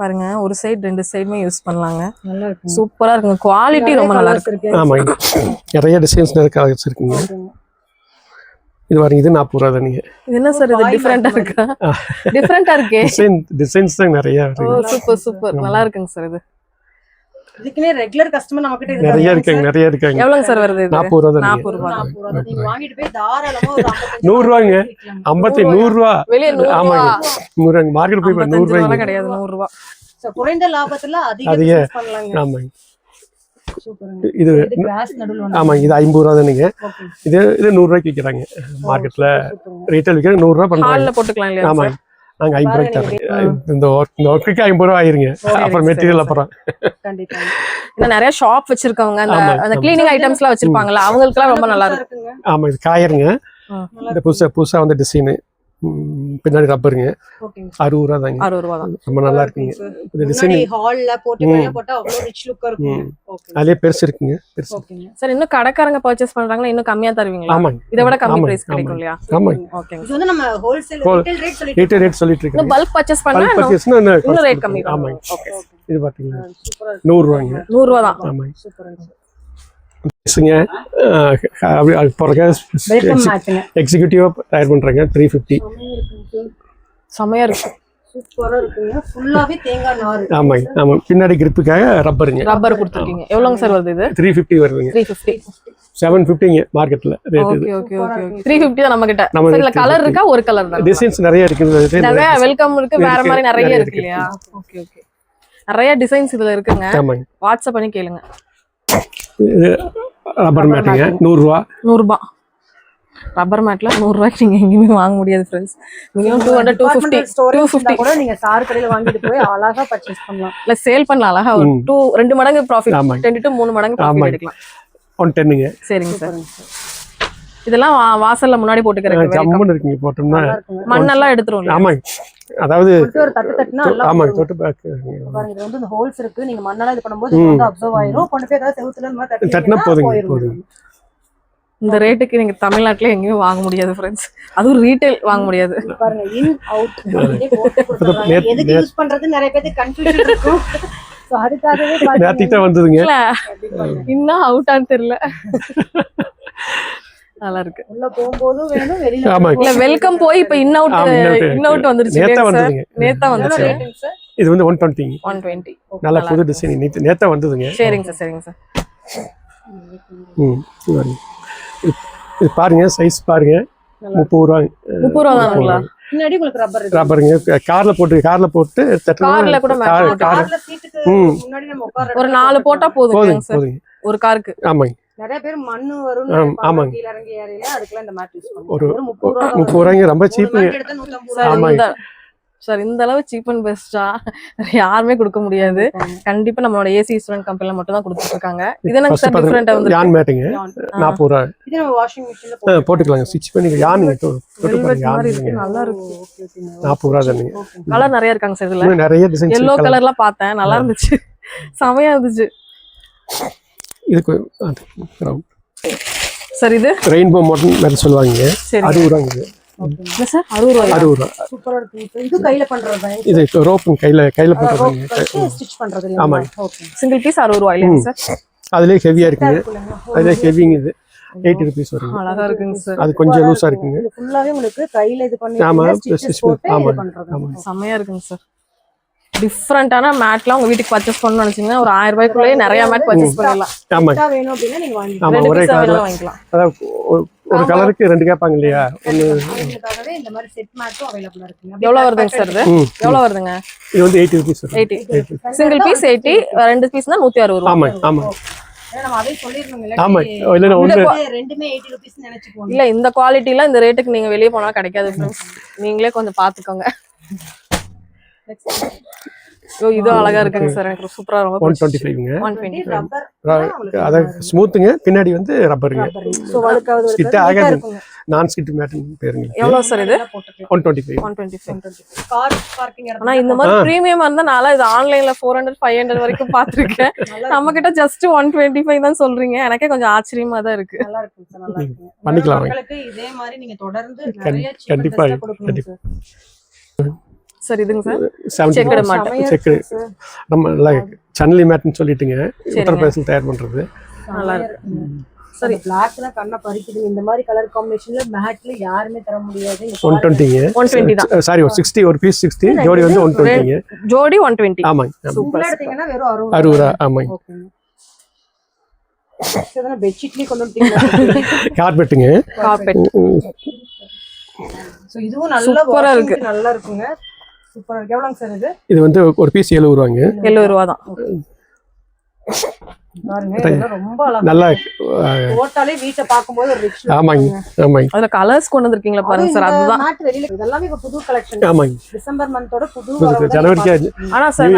பாருங்க ஒரு சைடு ரெண்டு சைடுமே யூஸ் பண்ணலாங்க. நல்லா இருக்கு சூப்பரா இருக்குங்க. குவாலிட்டி ரொம்ப நல்லா இருக்கு. ஆமாங்க. நிறைய டிசைன்ஸ் நிறைய கலர்ஸ் இருக்குங்க. இது பாருங்க இது நாற்பது ரூபா தானுங்க. இது என்ன சார் இது டிஃப்ரெண்டா இருக்கா? டிஃப்ரெண்டா இருக்கே. டிசைன் டிசைன்ஸ் தான் நிறைய இருக்கு சூப்பர் சூப்பர். நல்லா இருக்குங்க சார் இது. இதுக்குனே ரெகுலர் கஸ்டமர் நம்ம கிட்ட நிறைய இருக்காங்க நிறைய இருக்காங்க. எவ்வளவுங்க சார் வருது நாற்பது ரூபா. நாற்பது ரூபா. நீங்க வாங்கிட்டு போய் தாராளமா ஒரு 55 நூறு ரூபாய்ங்க விக்கலாம். ஐம்பத்தி நூறு ரூபா. ஆமாங்க. நூறு மார்க்கெட் போய் நூறு ஐம்பத்தஞ்சு ரூபா ரூபாய்ங்க. கிடையாது நூறு ரூபா. குறைந்த லாபத்துல அதிக ஆமாங்க. இது. ஆமாங்க இது ஐம்பது ரூபா தானுங்க. இது இது நூறு ரூபாய்க்கு விற்கிறாங்க. மார்க்கெட்ல. ரீட்டைல் விற்கிறாங்க நூறு ரூபா பண்றாங்க ஹால்ல போட்டுக்கலாம் இல்லையா ஆமாங்க. நாங்க ஐம்பது ரூபாய்க்கு தரோம் இந்த ஒர்க் இந்த ஒர்க்குக்கு ஐம்பது ரூபா ஆயிருங்க. அப்புறம் மெட்டீரியல் அப்புறம். கண்டிப்பா இன்னும் நிறைய ஷாப் வச்சிருக்கவங்க அந்த. கிளீனிங் ஐட்டம்ஸ் எல்லாம் வச்சிருப்பாங்கல்ல அவங்களுக்குலாம் ரொம்ப நல்லா இருக்கும். இருக்குங்க. ஆமா இது காயருங்க. இந்த புதுசா புதுசா வந்த டிசைனு பின்னாடி ரப்பருங்க ஓகேங்க அறுபது ரூபா தாங்க. அறுபது ரூபா தான். ரொம்ப நல்லா இருக்குங்க. இந்த டிசைன் ஹால்ல போட்டா அவ்வளவு ரிச் லுக்கா இருக்கும் ஓகே அதுலயே பெருசு இருக்குங்க பெருசு. ஓகேங்க. சார் இன்னும் கடைக்காரங்க பர்ச்சேஸ் பண்றாங்களா? இன்னும் கம்மியா தருவீங்களா? ஆமாங்க. இதை விட கம்மி பிரைஸ் கிடைக்கும். இல்லையா? ஆமாங்க. ஓகேங்க இது வந்து நம்ம ஹோல்சேல் ரீட்டைல் ரேட் சொல்லிட்டு ரீட்டைல் ரேட் சொல்லிட்டு இன்னும் இருக்கேன் பல்க் பர்ச்சேஸ் பண்ணா பர்ச்சேஸ்னா இன்னும் ரேட் கம்மி ஆமாங்க. ஓகே இது பாத்தீங்கன்னா சூப்பரா இருக்கு. நூறு ரூபாங்க நூறு ரூபா தான். ஆமாங்க. சூப்பரா பேசுங்க. பிறகு வெல்கம் மேட்ச்ங்க எக்ஸிக்யூட்டிவா தயார் பண்றாங்க. த்ரீ ஃபிஃப்டி செமையா இருக்கு. சூப்பரா இருக்குங்க. ஃபுல்லாவே தேங்காய் நாறு ஆமாங்க. ஆமாங்க பின்னாடி கிரிப்புக்காக ரப்பருங்க ரப்பர் கொடுத்துருக்கீங்க. எவ்வளோங்க சார் வருது இது? த்ரீ ஃபிஃப்டி வருதுங்க. த்ரீ ஃபிஃப்டி செவன் ஃபிஃப்டிங்க மார்க்கெட்ல ரேட் இது. Okay okay okay three fifty தான் நம்ம கிட்ட. நம்ம இதுல கலர் இருக்கா. ஒரு கலர் தான்? டிசைன்ஸ் நிறைய இருக்குது. நிறைய வெல்கம் இருக்கு. வேற மாதிரி நிறைய இருக்கு இல்லையா? ஓகே ஓகே நிறைய டிசைன்ஸ் இதுல இருக்குங்க. ஆமாங்க. வாட்ஸ்அப் பண்ணி கேளுங்க. ரப்பர் மேட்டுங்க. நூறுரூவா. நூறுபா. ரப்பர் மேட்ல நூறு ரூபாய்க்கு நீங்க எங்கேயுமே வாங்க முடியாது friends minimum two hundred two fifty two fifty கூட நீங்க சார் கடையில வாங்கிட்டு போய் அழகா பர்ச்சேஸ் பண்ணலாம். இல்ல சேல் பண்ணலாம். அழகா ஒரு. டூ ரெண்டு மடங்கு ப்ராஃபிட். ரெண்டு டு மூணு மடங்கு ப்ராஃபிட். எடுக்கலாம். ஒன் டென்னுங்க சரிங்க சார். இதெல்லாம் வாசல்ல முன்னாடி போட்டுக்கிறேன் ஜம்முன்னு இருக்குங்க போட்டோம்னா மண்ணெல்லாம் எடுத்துரும்? ஆமாங்க. அதாவது ஒரு தட்டு தட்டுனா ஆமாங்க. தொட்டு பேக் பாருங்க இது வந்து இந்த ஹோல்ஸ் இருக்கு. நீங்க மண்ணெல்லாம் இது பண்ணும்போது இது வந்து அப்சர்வ் ஆயிரும். கொண்டு போய் ஏதாவது செவுத்துல இந்த மாதிரி தட்டினா போதுங்க. போதுங்க. இந்த ரேட்டுக்கு நீங்க தமிழ்நாட்டுல எங்கேயும் வாங்க முடியாது ஃப்ரெண்ட்ஸ் அதுவும் ரீட்டைல் வாங்க முடியாது. பாருங்க இன் *laughs* அவுட் எதுக்கு யூஸ் பண்றது? நிறைய பேருக்கு கன்ஃபியூஷன் இருக்கும். சோ அதுக்காகவே *laughs* நேத்திக்கு தான் வந்ததுங்க இல்ல இன்னும் அவுட்டான்னு தெரியல. *laughs* நல்லா இருக்கு உள்ள போகும்போதும் வேணும் வெளியில ஆமாங்க. இல்ல வெல்கம் போய் இப்ப இன் அவுட் ஆமா. இன் அவுட் வந்துருச்சு நேத்தா வந்ததுங்க. நேத்தா வந்துச்சு இது வந்து ஒன் டுவெண்ட்டிங்க ஒன் டுவெண்ட்டி நல்லா புது டிசைன் நேத்து நேத்தா வந்ததுங்க. சரிங்க சார் சரிங்க சார் ம் இது பாருங்க. சைஸ் பாருங்க. முப்பது ரூபாங்க முப்பது ரூபா தானுங்களா பின்னாடி உங்களுக்கு ரப்பர் இருக்கு. பாருங்க கார்ல போட்டு கார்ல போட்டு கார்ல கூட கார்ல சீட்டுக்கு. முன்னாடி நம்ம ஒரு நாலு போட்டா சார் போதுங்க ஒரு காருக்கு ஆமாங்க. நிறைய பேர் மண்ணு வரும் ஆம், ஆமாங்க. இறங்கி ஏறில அதுக்கெல்லாம் இந்த மேட் யூஸ் பண்ணுவாங்க. ஒரு- ஒரு முப்பது ரூபா முப்பது ரூபாய்ங்க ரொம்ப சார் ஆமாங்க. இந்த சார் இந்த அளவு சீப் அண்ட் பெஸ்டா யாருமே கொடுக்க முடியாது. கண்டிப்பா. நம்மளோட ஏசி ஸ்டூடெண்ட் கம்பெனில மட்டும் தான் கொடுத்துட்டு இருக்காங்க இது எனக்கு சார் டிஃபரெண்டா வந்து யான் மேட்டுங்க? நாற்பது ரூபா. இது நம்ம வாஷிங் மிஷின்ல போட்டுக்கலாங்க. ஸ்டிச் பண்ணி யானுங்க? இருக்கு. நல்லா இருக்கு. நாற்பது ரூபா தானுங்க. கலர் நிறைய இருக்காங்க சார் இதுல. நிறைய டிசைன்ஸ் எல்லோ கலர்லாம் பார்த்தேன். நல்லா இருந்துச்சு. *laughs* செமையா இருந்துச்சு. இதுக்கு சார் இது? ரெயின்போ மோட்டன் மாதிரி சொல்லுவாங்க. சரி அறுபது ரூபாங்க இது அறுபது ரூபாய்? அறுபது ரூபா. சூப்பரா இருக்கு. இது கையில பண்றது இது ரோப்பு கையில கையில போட்டுருக்காங்க ஸ்டிச் பண்றது ஆமாங்க. ஓகே. சிங்கிள் பீஸ் அறுபது ரூபாய் இல்லையா சார்? அதுலயே ஹெவியா இருக்குங்க அதுலயே ஹெவிங்க இது. எயிட்டி ருபீஸ் வருங்க. அழகா இருக்குங்க சார். அது கொஞ்சம் லூஸா இருக்குங்க. ஃபுல்லாவே உங்களுக்கு கையில இது பண்ணி ஆமா, பண்றது. ஆமாங்க. செமையா இருக்குங்க சார். டிஃப்ரெண்டான மேட்லாம் உங்க வீட்டுக்கு பர்ச்சேஸ் பண்ணணும்னு நினைச்சீங்கன்னா ஒரு ஆயிரம் ரூபாய்க்குள்ளேயே நிறைய மேட் பர்ச்சேஸ் ஆமாங்க எக்ஸ்ட்ரா வேணும் அப்படின்னா நீங்க ஆமா வாங்கிக்கலாம். ஒரு- கலருக்கு ரெண்டு கேட்பாங்க இல்லையா? அவங்களுக்காகவே இந்த மாதிரி செட் மேட்டும் அவைலபிளா இருக்குங்க எவ்வளவு வருதுங்க சார் இது? எவ்வளவு வருதுங்க? இது வந்து எயிட்டி ருபீஸ் வரும் எயிட்டி சிங்கிள் பீஸ் எயிட்டி ரெண்டு பீஸ்னா நூத்தி அறுபது ரூபா. ஆமாங்க ஆமாங்க ஏன்னா நம்ம அதே சொல்லிருந்தோம் ஆமாங்க இல்லாட்டி இல்லைன்னா ஒன்று ரெண்டுமே- ரெண்டுமே எயிட்டி ருபீஸ் நினைச்சுக்குவாங்க இல்ல இந்த குவாலிட்டில இந்த ரேட்டுக்கு நீங்க வெளியே போனா கிடைக்காது. நீங்களே கொஞ்சம் பாத்துக்கோங்க. ஐயோ இது அழகா இருக்குங்க சார். எனக்கு சூப்பரா ரொம்ப one twenty ஃபைவ்ங்க. One twenty rubber. அதாவது ஸ்மூத்துங்க பின்னாடி வந்து ரப்பருங்க. ஸோ ஸ்கிட் ஆகாது. நான் ஸ்கிட் மேட்டுன்னு பேருங்க எவ்வளவு சார் இது? One twenty five. One twenty five. Car parking ஆனா இந்த மாதிரி ப்ரீமியம் இருந்தா நான் இது ஆன்லைன்ல ஃபோர் ஹண்ட்ரட் ஃபைவ் ஹண்ட்ரட் வரைக்கும் பாத்திருக்கேன் நம்ம கிட்ட ஜஸ்ட் ஒன் டுவெண்ட்டி ஃபைவ் தான் சொல்றீங்க. எனக்கே கொஞ்சம் ஆச்சரியமா தான் இருக்கு. நல்லா இருக்கும் சார் நல்லா இருக்கும். பண்ணிக்கலாம். இதே மாதிரி நீங்க தொடர்ந்து நிறைய கண்டிப்பா, கண்டிப்பா. Sir sir? இதுங்க சார் செக்குடு மாட்டு செக்கு நம்ம நல்லா சன்னலி மேட்னு சொல்லிட்டுங்க உத்தரப்பிரதேசத்தில் தயார் பண்றது. நல்லா இருக்கு. சரி. பிளாக் தான் கண்ணை பறிக்குது இந்த மாதிரி கலர் காம்பினேஷன்ல மேட்ல யாருமே தர முடியாது. இங்க ஒன் பாருங்க. டுவெண்ட்டிங்க ஒன் டுவெண்ட்டி தான். சாரி ஒரு சிக்ஸ்டி ஒரு பீஸ் சிக்ஸ்டி ஜோடி வந்து ஒன் டுவெண்ட்டிங்க ஜோடி ஒன் டுவெண்ட்டி ஆமாங்க. ஆமாங்க. சிம்பிளா எடுத்தீங்கன்னா வெறும் அறுபது அறுபது ரூபா ஆமாங்க. கார்பெட்டுங்க கார்பெட் சோ இதுவும் நல்ல சூப்பரா இருக்கு. க்கு நல்லா இருக்குங்க. சூப்பரா இருக்கு. எவ்வளவுங்க சார் இது? இது வந்து ஒரு பீஸ் எழுபது ரூபாங்க எழுபது ரூபா தான் பாருங்க இதெல்லாம் ரொம்ப அழகா நல்லா போட்டாலே வீட்டை ஒரு ஆமாங்க ஆமாங்க. அதுல கலர்ஸ் கொண்டு வந்திருக்கீங்களா பாருங்க சார் அதுதான். மேட் வெளியில இருக்கு. இதெல்லாமே இப்ப புது கலெக்ஷன் ஆமாங்க. டிசம்பர் மந்தோட புது ஜனவரிக்கா ஆனா சார்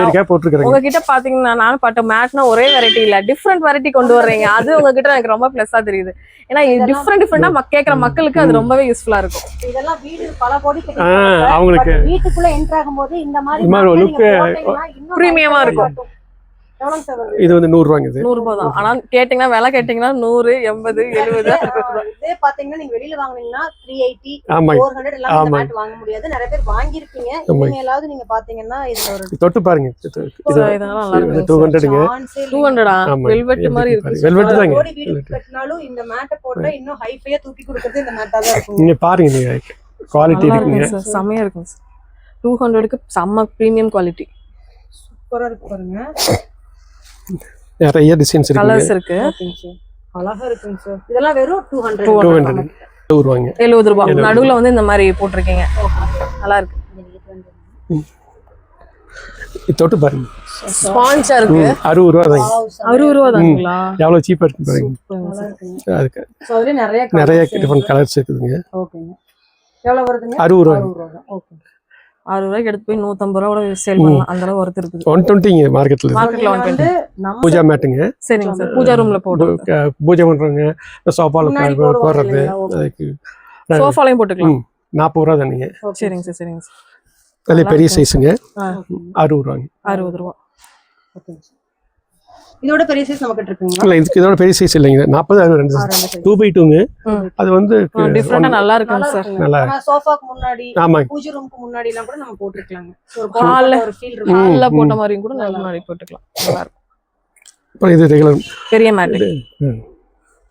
உங்ககிட்ட பாத்தீங்கன்னா நானும் பார்த்தேன் மேட்னா ஒரே வெரைட்டி இல்ல டிஃப்ரெண்ட் வெரைட்டி கொண்டு வர்றீங்க. அது உங்ககிட்ட எனக்கு ரொம்ப பிளஸ்ஸா தெரியுது. ஏன்னா டிஃப்ரெண்ட் டிஃப்ரெண்டா கேக்குற மக்களுக்கு அது ரொம்பவே யூஸ்ஃபுல்லா இருக்கும். இதெல்லாம் வீடு பல கோடி. அவங்களுக்கு வீட்டுக்குள்ள என்டர் ஆகும்போது இந்த மாதிரி high-five இருக்கும். காட்டும். எவ்வளவுங்க சார் வருது? இது வந்து நூறுரூவாங்க இது. நூறு ரூபாய் தான். ஆனா கேட்டீங்கன்னா விலை கேட்டீங்கன்னா நூறு எண்பது எழுபது. இதே, இதே பாத்தீங்கன்னா நீங்க வெளியில வாங்குனீங்கன்னா த்ரீ எயிட்டி ஃபோர் ஹண்ட்ரட் எல்லாம் வாங்க முடியாது. நிறைய பேர் வாங்கியிருப்பீங்க. இனிமேலாவது நீங்க பாத்தீங்கன்னா ஒரு தொட்டு பாருங்க. இது இதெல்லாம் நல்லா இருக்கு டூ ஹண்ட்ரடுங்க டூ. ஹண்ட்ரடா. வெல்வெட் மாதிரி இருக்கு வெல்வெட் தாங்க. கட்டினாலும் இந்த மேட்டை போட்டா இன்னும் ஹைஃபையா தூக்கி கொடுக்கறது இந்த மேட்டா தான் இருக்கும். நீங்க பாருங்க நீங்க. குவாலிட்டி இருக்குங்க. இருக்குங்க சார். டூ ஹண்ட்ரடுக்கு செம்ம ப்ரீமியம் குவாலிட்டி சூப்பரா இருக்கு பாருங்க. நிறைய டிசைன்ஸ் இருக்குங்க கலர்ஸ் இருக்கு. அழகா இருக்குங்க சார் இதெல்லாம் வெறும் டூ ஹண்ட்ரட் டூ ஹண்ட்ரட் நூறுவாங்க எழுபது ரூபாய் நடுவுல வந்து இந்த மாதிரி போட்டிருக்கீங்க. நல்லா இருக்கு. தொட்டு பாருங்க. ஸ்பான்ச்சா இருக்கு. ம், அறுபது ரூபா தாங்க அறுபது ரூபா தானுங்களா எவ்வளோ சீப்பாக இருக்கு பாருங்க. அதுக்கு ஸோ அதுலேயே நிறைய நிறைய டிஃப்ரெண்ட் கலர்ஸ் இருக்குதுங்க. ஓகேங்க எவ்வளோ வருதுங்க? அறுபது ரூபா அறுபது ரூபா தான். ஓகே அறுபது ரூபாய்க்கு எடுத்து போய் நூத்தம்பது ரூபா கூட சேல் பண்ணலாம். அந்த அளவு ஒருத்தர் இருக்குது. ஒன் டுவெண்ட்டிங்க மார்க்கெட்டில் மார்க்கெட்ல ஒன் வந்து நம்ம பூஜா மேட்டுங்க. சரிங்க சார். பூஜா ரூம்ல போட்டு க- பூஜை பண்ணுறவங்க சோஃபாவில் போடுறது. அதுக்கு. சோஃபாலையும் போட்டுக்கலாம். நாற்பது ரூபா தானுங்க. சரிங்க சார் சரிங்க சார். அதில் பெரிய சைஸுங்க அறுபது ரூபாங்க. அறுபது ரூபா. ஓகேங்க சார். இதோட பெரிய சைஸ் நமக்கு இருக்குங்களா இல்லை இதுக்கு இதோட பெரிய சைஸ் இல்லைங்க. நாற்பது அறுபது ரெண்டு size. Two by டூங்க. அது வந்து டிஃப்ரெண்டா நல்லா நல்லா சார். நல்லா சோஃபாக்கு முன்னாடி ஆமாங்க. பூஜை ரூமுக்கு முன்னாடி எல்லாம் கூட நம்ம போட்டுருக்கலாங்க So, ஒரு ஃபீல் இருக்கும். ஹால்ல போட்ட மாதிரியும் கூட நல்லா முன்னாடி போட்டுக்கலாம். நல்லா இருக்கும். அப்புறம் இது ரெகுலர் பெரிய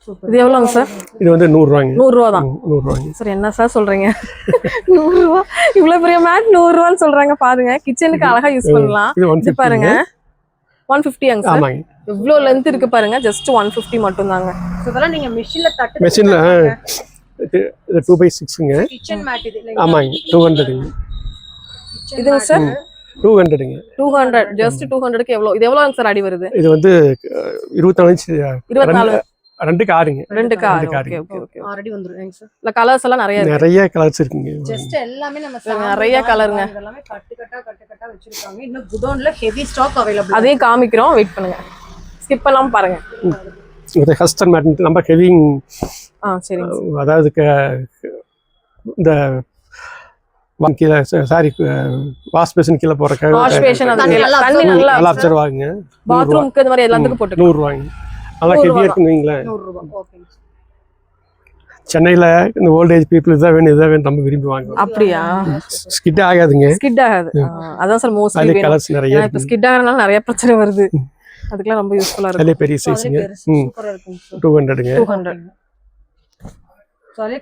சூப்பர் இது எவ்வளோங்க சார் இது வந்து நூறுரூவாங்க. நூறு ரூபா தான் நூறுரூவாங்க. சார் என்ன சார் சொல்றீங்க? *laughs* நூறு ரூபா இவ்வளவு பெரிய மேட் நூறு ரூபான்னு சொல்றாங்க பாருங்க. கிச்சனுக்கு அழகா யூஸ் பண்ணலாம். இது பாருங்க. ஒன் ஃபிஃப்டியாங்க சார். ஆமாங்க. எவ்வளோ லென்த் இருக்கு பாருங்க ஜஸ்ட் ஒன் ஃபிஃப்டி மட்டும் தாங்க இதெல்லாம் நீங்க மிஷின்ல தட்டு மெஷினில் இது டூ பை சிக்ஸுங்க கிச்சன் மேட் இது ஆமாங்க டூ ஹண்ட்ரடுங்க இதுங்க. சார்? டூ ஹண்ட்ரடுங்க டூ ஹண்ட்ரட் ஜஸ்ட் டூ ஹண்ட்ரட்க்கு எவ்வளோ இது எவ்வளோங்க சார் அடி வருது? இது வந்து இருபத்தாலு இருபத்தி ஆறுங்க ரெண்டுக்கு ஆறு ரெண்டுக்கு ஓகே. ஓகே ஆல்ரெடி வந்துரும் சார். இல்ல கலர்ஸ் எல்லாம் நிறைய இருக்கு. நிறைய கலர்ஸ் இருக்குங்க. ஜஸ்ட் எல்லாமே நம்ம நிறைய colourங்க. இதெல்லாமே கட்டு கட்டா கட்டு கட்டா வச்சிருக்காங்க. இன்னும் குடோன்ல ஹெவி ஸ்டாக் அவைலபிள் அதையும் காமிக்கிறோம். வெயிட் பண்ணுங்க. ஸ்கிப் பண்ணாம பாருங்க. இது ஹஸ்டன் மேட் நம்ம ஹெவிங் ஆ சரிங்க sir. அதாவது இந்த கீழே சாரி வாஷ் பேஷன் கீழே போற வாஷ் பேஷன் நல்லா அப்சர்வ் ஆகுங்க பாத்ரூம்க்கு இந்த மாதிரி எல்லாத்துக்கும் போட்டுக்கலாம். நூறுரூவாங்க நல்லா ஹெவியாக இருக்குன்னு வைங்களேன். ஓகே. சென்னையில் இந்த ஓல்டேஜ் பீப்புள் இதான் வேணும் இதான் வேணும் நம்ம விரும்பி வாங்குவோம் அப்படியா? ஸ்கிட் ஆகாதுங்க. ஸ்கிட் ஆகாது. அதான் சார் மோஸ்ட்லி அதுல கலர்ஸ் நிறைய இப்ப ஸ்கிட் ஆகிறதுனால நிறைய பிரச்சனை வருது. அதுக்கெல்லாம் ரொம்ப யூஸ்ஃபுல்லா இருக்கும். அதுலேயே பெரிய சைஸுங்க டூ ஹண்ட்ரடுங்க டூ ஹண்ட்ரட்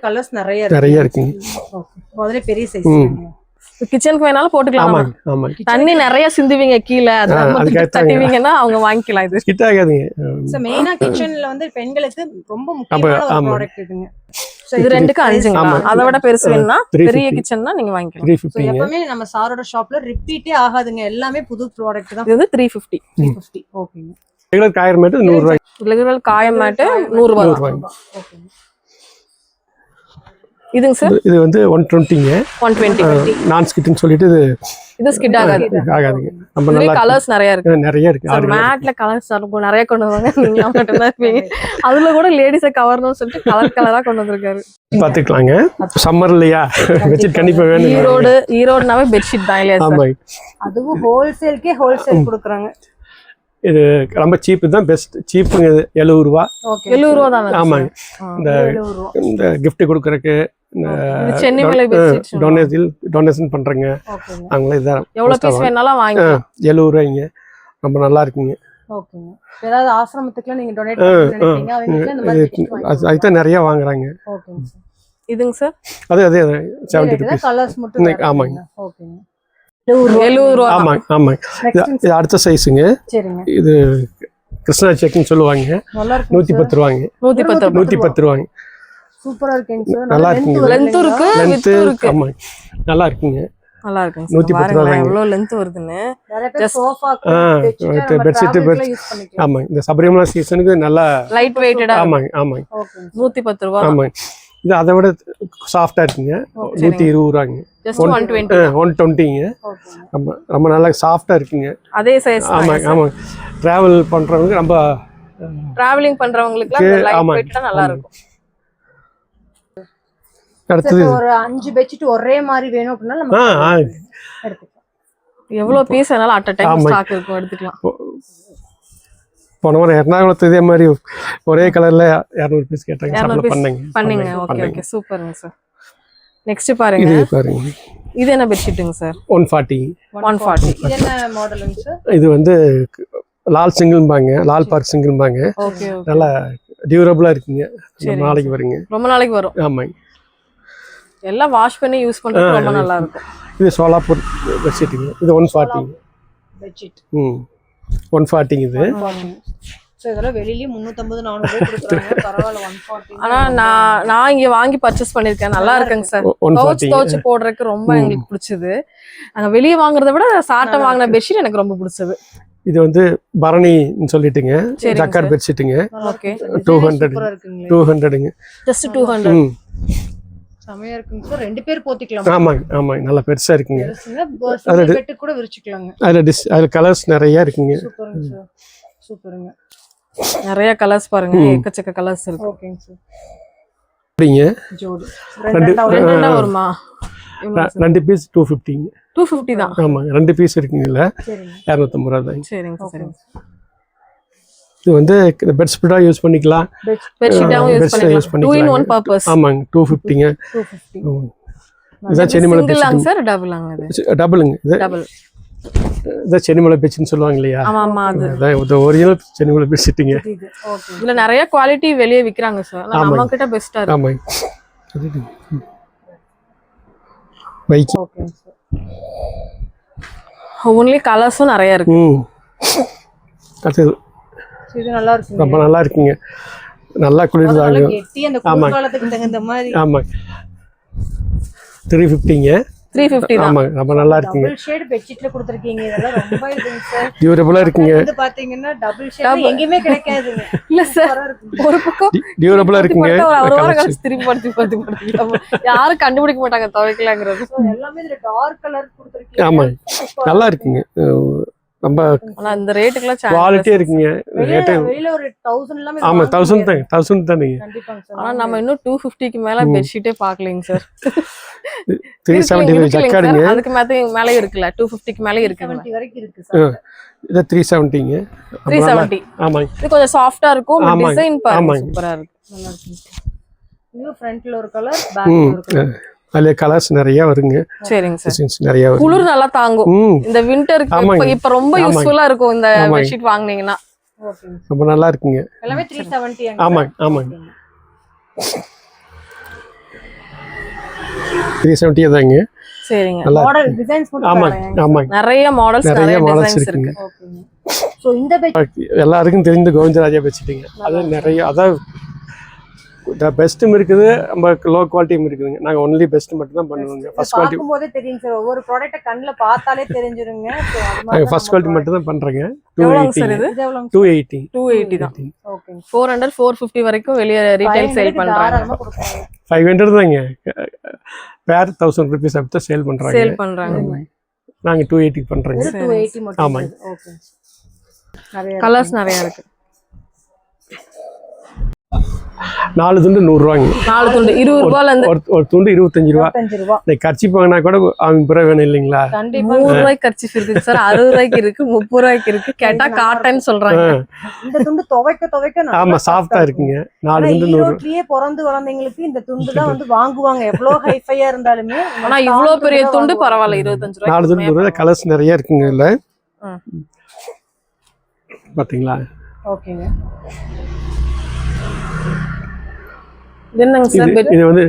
கலர்ஸ் நிறைய இருக்கு நிறைய இருக்குங்க. ஓகே அதுலேயே பெரிய சைஸ் கிச்சனுக்கு வேணாலும் போட்டுக்கலாம் தண்ணி நிறைய சிந்துவீங்க கீழே. தட்டிவீங்கன்னா அவங்க வாங்கிக்கலாம் இது. ஸ்கிட் ஆகாதுங்க மெயினா கிச்சன்ல வந்து பெண்களுக்கு ரொம்ப முக்கியமான. ப்ராடக்ட் இதுங்க. இது ரெண்டுக்கு அஞ்சுங்களா? ஆமா. அதை விட பெருசு வேணும்னா பெரிய கிச்சன்னா நீங்க வாங்கிக்கலாம். எப்பவுமே நம்ம சாரோட ஷாப்ல ரிப்பீட்டே ஆகாதுங்க. எல்லாமே புது ப்ராடக்ட் தான். இது வந்து த்ரீ ஃபிஃப்டி த்ரீ ஃபிஃப்டி ஓகேங்க ரெகுலர் காயிற மேட்டு நூறுரூவாய்க்கு ரெகுலர் காயம் மேட்டு நூறு ரூபாய் தான். நூறுரூவாய்ங்க ஓகேங்க இதுங்க சார்? இது வந்து ஒன் டுவெண்ட்டிங்க ஒன் டுவெண்ட்டி நான் ஸ்கிட்னு சொல்லிட்டு இது இது ஸ்கிட் ஆகாது. ஆகாதுங்க. நம்ம நல்லா கலர்ஸ் நிறைய இருக்கு. நிறைய இருக்கு. சார் ஆறு மேட்ல கலர்ஸ் இருக்கும் நிறைய கொண்டு வருவாங்க. *laughs* நீங்க மட்டும்தான் இருப்பீங்க அதுல கூட லேடிஸை கவரணும்னு சொல்லிட்டு கலர் கலரா கொண்டு வந்திருக்காரு. பார்த்துக்கலாங்க சம்மர் இல்லையா? வச்சுட்டு கண்டிப்பாக வேணும் ஈரோடு ஈரோடுனாவே பெட்ஷீட் தான் இல்லையா சார்? அதுவும் ஹோல்சேல்க்கே ஹோல்சேல் கொடுக்குறாங்க. இது ரொம்ப சீப்பு தான். பெஸ்ட் சீப்புங்க இது. எழுபது ரூபா. எழுபது ரூபா தானே ஆமாங்க. இந்த இந்த gift கொடுக்குறக்கு டொனேஷன் டொனேஷன் பண்ணுறேங்க அவங்களே இதான் எவ்வளவு பீஸ் வேணாலும் வாங்கி எழுபது ரூபாய்ங்க. ரொம்ப நல்லா இருக்குங்க. ஓகேங்க. ஏதாவது ஆசிரமத்துக்குலாம் நீங்க டொனேட் நிறைய வாங்குறாங்க. சார். இதுங்க சார்? அது அதே செவன்ட்டி ருபீஸ் கலர்ஸ் மட்டும் ஆமாங்க. ஓகேங்க. ஆமாங்க ஆமாங்க. இது அடுத்த சைஸுங்க சரிங்க. இது கிருஷ்ணா செக்குன்னு சொல்லுவாங்க. நூற்றி பத்து ரூபாங்க நூத்தி பத்து நூற்றி பத்து ரூபாங்க சூப்பரா இருக்குங்க சார் நல்லா இருக்குங்க. லென்த் இருக்கு வித்து இருக்கு. ஆமாங்க நல்லா இருக்குங்க. நல்லா இருக்குங்க நூத்தி பத்து ரூபா. எவ்வளவு லென்த் வருதுன்னு. பெட்ஷீட் பண்ணிக்கலாம். ஆமாங்க இந்த சபரிமலா சீசனுக்கு நல்லா லைட் வெயிட்டடா ஆமாங்க ஆமாங்க. நூத்தி பத்து ரூபா. ஆமாங்க. இது அதை விட சாஃப்டாக இருக்குங்க. நூற்றி இருபது ரூபாங்க. ஒன் டுவெண்ட்டி ஒன் டுவெண்ட்டிங்க ஓகேங்க ரொம்ப ரொம்ப நல்லா சாஃப்டாக இருக்குங்க. அதே சைஸ் ஆமாங்க ஆமாங்க ட்ராவல் பண்ணுறவங்க ரொம்ப டிராவலிங் பண்றவங்களுக்கு நல்லா இருக்கும். அடுத்தது ஒரு அஞ்சு பெட்ஷீட் ஒரே மாதிரி வேணும் அப்படின்னா நம்ம எவ்வளவு பீஸ் வேணாலும் அட் டைம் ஆமாங்க. ஸ்டாக் இருக்கும் எடுத்துக்கலாம். போன முறை எர்ணாகுளத்து இதே மாதிரி ஒரே கலர்ல இரநூறு பீஸ் கேட்டாங்க. சப்ளை பண்ணீங்க. பண்ணீங்க. ஓகே. ஓகே சூப்பருங்க சார் நெக்ஸ்ட் பாருங்க. இது பாருங்க. இது என்ன பெட்ஷீட்டுங்க sir one forty one forty இது என்ன மாடலுங்க சார் இது வந்து லால் சிங்கிள்பாங்க லால் பார்க் சிங்கிள்பாங்க நல்லா டியூரபிளாக இருக்குங்க. நாளைக்கு வருங்க. ரொம்ப நாளைக்கு வரும். ஆமாங்க. எல்லாம் வாஷ் பண்ணி யூஸ் பண்றது ரொம்ப நல்லா இருக்கும் இது சோலாப்பூர் பெட்ஷீட்டுங்க இது. ஒன் ஃபார்ட்டிங்க பெட்ஷீட் ம். ஒன் ஃபார்ட்டிங்க இது. ஸோ இதெல்லாம் வெளியிலயே முந்நூற்றம்பது நானூறு கொடுக்குறாங்க. *laughs* பரவாயில்ல ஒன் ஃபார்ட்டி ஆனா நான் நான் இங்க வாங்கி பர்ச்சேஸ் பண்ணிருக்கேன். நல்லா இருக்குங்க சார். துவச்சு துவச்சு போடுறதுக்கு ரொம்ப. எங்களுக்கு பிடிச்சது. நாங்க வெளியே வாங்குறத விட சாட்டை வாங்கின. பெட்ஷீட் எனக்கு ரொம்ப பிடிச்சது. இது வந்து பரணின்னு சொல்லிட்டுங்க. Jacquard sir. பெட்ஷீட்டுங்க. 200. சூப்பரா இருக்குங்களே. டூ ஹண்ட்ரடுங்க ஜஸ்ட் டூ ஹண்ட்ரட் செமையா இருக்குங்க சார். ரெண்டு பேர் போத்திக்கலாம். ஆமாங்க ஆமாங்க. நல்லா பெருசா இருக்குங்க. பெருசுங்க. அது- சிங்கிள் பெட்டு கூட விரிச்சுக்கலாங்க. அதில் டிஸ் அதில் கலர்ஸ் நிறைய இருக்குங்க. சூப்பருங்க சார். சூப்பருங்க. நிறைய கலர்ஸ் பாருங்க. எக்கச்சக்க கலர்ஸ் இருக்கு. ஓகேங்க சார். அப்படிங்க ஜோடி. ரெண்டு- வருமா? ரெண்டு பீஸ் டூ ஃபிஃப்டிங்க டூ ஃபிஃப்டி தான். ஆமாங்க. ரெண்டு பீஸ் இருக்குங்க இதில். சரிங்க. இரநூத்தம்பது ரூபா தாங்க சரிங்க சரிங்க இது வந்து பெட் ஸ்ப்ரெட்டாக யூஸ் பண்ணிக்கலாம். ஆ, யூஸ் பண்ணிக்கலாம். ஆமாங்க டூ ஃபிஃப்டிங்க இதான் சென்னிமலை டபுளாங்க இது. இதான் சென்னிமலை பெட்ஷீட்னு சொல்லுவாங்க இல்லையா? அதான் ஒரிஜினல் சென்னிமலை பெட்ஷீட்டுங்க இது ஓகே இதுல நிறைய குவாலிட்டி வெளியே விக்கிறாங்க சார். நம்ம கிட்ட பெஸ்டா இருக்கு. ஆமாங்க. பைக் ஒன்லி கலர்ஸும் நிறைய இருக்கு. இது நல்லா இருக்குங்க. ரொம்ப நல்லா இருக்குங்க. நல்லா குளிர்தாங்க குளிர்காலத்துக்கு தகுந்த மாதிரி. ஆமாங்க த்ரீ ஃபிஃப்டிங்க த்ரீ ஃபிஃப்டி ஆமாங்க ரொம்ப நல்லா இருக்குங்க. டபுள் ஷேட் பெட்ஷீட்ல கொடுத்துருக்கீங்க இதெல்லாம் ரொம்ப சார் இருக்குங்க. வந்து பாத்தீங்கன்னா டபுள் ஷேட் எங்கேயுமே கிடைக்காதுங்க. இல்ல சார் ஒரு பக்கம் டியூரபுளாக இருக்குங்க. ஒரு வாரம் colours. கழிச்சு திருப்பி படுத்து படுத்து படுத்து. யாரும் கண்டுபிடிக்க மாட்டாங்க துவைக்கலாங்கிறது. So, எல்லாமே இதுல டார்க் கலர் கொடுத்துருக்கீங்க. ஆமாங்க Super. நல்லா இருக்குங்க. ரொம்ப ஆனா இந்த ரேட்டுக்குலாம் குவாலிட்டியாக இருக்குங்க. ரேட்டு வெளியில ஒரு தௌசண்ட். தாங்க தௌசண்ட் தானுங்க. ஆனா நம்ம இன்னும் டூ ஃபிஃப்டிக்கு மேல. பெட்ஷீட்டே பாக்கலைங்க சார் த்ரீ செவன்ட்டி ஃபைவ் ஜக்காடுங்க. அதுக்கு மேல மேலே இருக்குல்ல டூ ஃபிஃப்டிக்கு மேலே செவன்ட்டி வரைக்கும் இருக்கு சார் இது த்ரீ செவன்ட்டிங்க த்ரீ செவன்ட்டி ஆமாங்க. இது கொஞ்சம் சாஃப்டா இருக்கும் ஆமாங்க. டிசைன் பாருங்க. சூப்பரா இருக்கு. நல்லா இருக்குங்க இது ஃப்ரண்ட்ல ஒரு கலர் பேக்ல ஒரு கலர் அதில் கலர்ஸ் நிறைய வருங்க. சரிங்க சார். நிறைய வரும் குளிர் நல்லா தாங்கும். இந்த விண்டருக்கு. இப்ப இப்ப ரொம்ப. யூஸ்ஃபுல்லா இருக்கும் இந்த. பெட்ஷீட் வாங்குனீங்கன்னா. ஓகேங்க ரொம்ப நல்லா இருக்குங்க. எல்லாமே த்ரீ செவன்ட்டி ஆமாங்க ஆமாங்க. த்ரீ செவன்ட்டி தாங்க சரிங்க. மாடல் டிசைன்ஸ் மட்டும் ஆமாங்க. ஆமாங்க. நிறைய மாடல்ஸ் நிறைய மாடல்ஸ் இருக்கு ஓகேங்க சோ இந்த பெட் எல்லாருக்கும் தெரிந்த கோவிந்தராஜா வச்சுட்டீங்க அது நிறைய அதான் பெஸ்ட்டும் இருக்குது நம்ம லோ குவாலிட்டியும் இருக்குதுங்க. நாங்கள் ஒன்லி பெஸ்ட் மட்டும் தான் பண்ணுவோங்க. ஃபர்ஸ்ட் குவாலிட்டி போதே தெரியும் சார் ஒவ்வொரு ப்ராடக்ட்ட கண்ணுல பார்த்தாலே தெரிஞ்சிருங்க. நாங்கள் ஃபர்ஸ்ட் குவாலிட்டி மட்டும் தான் பண்ணுறேங்க two eighty two eighty two eighty தான். ஓகேங்க ஃபோர் ஹண்ட்ரட் ஃபோர் ஃபிஃப்டி வரைக்கும் வெளியே ரீட்டைல் சேல் பண்றாங்க. ஃபைவ் ஹண்ட்ரட் தாங்க. பேர் தௌசண்ட் ருபீஸ் அப்படி தான் சேல் பண்ணுறாங்க சேல் பண்றாங்க நாங்கள் டூ எயிட்டிக்கு பண்ணுறோங்க இது டூ எயிட்டி மட்டும் ஆமாங்க. ஓகே கலர்ஸ் நிறைய இருக்கு. நாலு துண்டு நூறுரூவாங்க. நாலு துண்டு இருபது ரூபால இருந்து ஒரு ஒரு துண்டு இருபத்தஞ்சு ரூபா. இந்த கட்சி வாங்கினா கூட ஐம்பது ரூபா வேணும் இல்லைங்களா? நூறு ரூபாய்க்கு கர்ச்சிஃப் இருக்கு சார் அறுபது ரூபாய்க்கு இருக்கு முப்பது ரூபாய்க்கு இருக்கு. கேட்டா காட்டன் சொல்றாங்க. இந்த துண்டு துவைக்க துவைக்க ஆமா சாஃப்டா இருக்குங்க. நாலு துண்டு நூறு ஈரோட்லயே பிறந்து வளர்ந்தவங்களுக்கு இந்த துண்டு தான் வந்து வாங்குவாங்க. எவ்வளவு ஹைஃபையா இருந்தாலுமே ஆனா இவ்வளவு பெரிய துண்டு. பரவாயில்ல இருபத்தஞ்சு நாலு துண்டு நூறு கலர்ஸ் நிறைய இருக்குங்க இதுல. ம். பாத்தீங்களா? ஓகேங்க. என்னங்க சார் இது வந்து